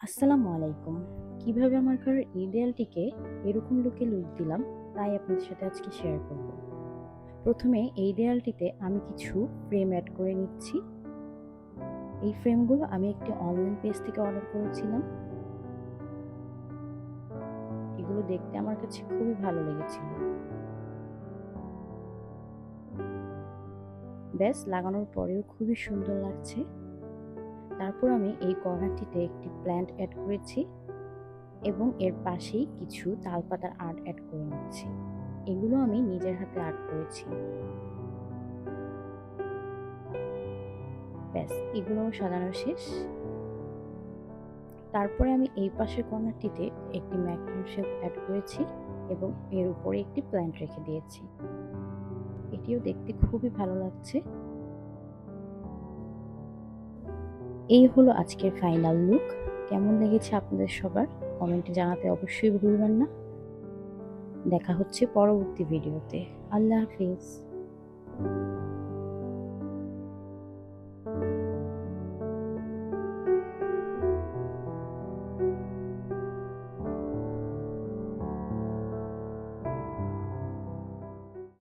আসসালামু আলাইকুম। কীভাবে আমার ঘরের এই দেয়ালটিকে এরকম লুকে লুক দিলাম, তাই আপনাদের সাথে আজকে শেয়ার করব। প্রথমে এই দেয়ালটিতে আমি কিছু ফ্রেম অ্যাড করে নিচ্ছি। এই ফ্রেমগুলো আমি একটি অনলাইন পেজ থেকে অর্ডার করেছিলাম। এগুলো দেখতে আমার কাছে খুবই ভালো লেগেছিল। ব্যাস, লাগানোর পরেও খুবই সুন্দর লাগছে। তারপর আমি এই কর্নারটিতে একটি প্ল্যান্ট অ্যাড করেছি এবং এর পাশেই কিছু তালপাতার আর্ট অ্যাড করে নিচ্ছি। এগুলো আমি নিজের হাতে আর্ট করেছি। ব্যাস, এগুলো সাজানো শেষ। তারপরে আমি এই পাশের কর্নারটিতে একটি ম্যাকরন শেপ অ্যাড করেছি এবং এর উপরে একটি প্ল্যান্ট রেখে দিয়েছি। এটিও দেখতে খুবই ভালো লাগছে। এই হলো আজকের ফাইনাল লুক কেমন লেগেছে আপনাদের সবার? কমেন্টে জানাতে অবশ্যই ভুলবেন না। দেখা হচ্ছে পরবর্তী ভিডিওতে আল্লাহ হাফিজ।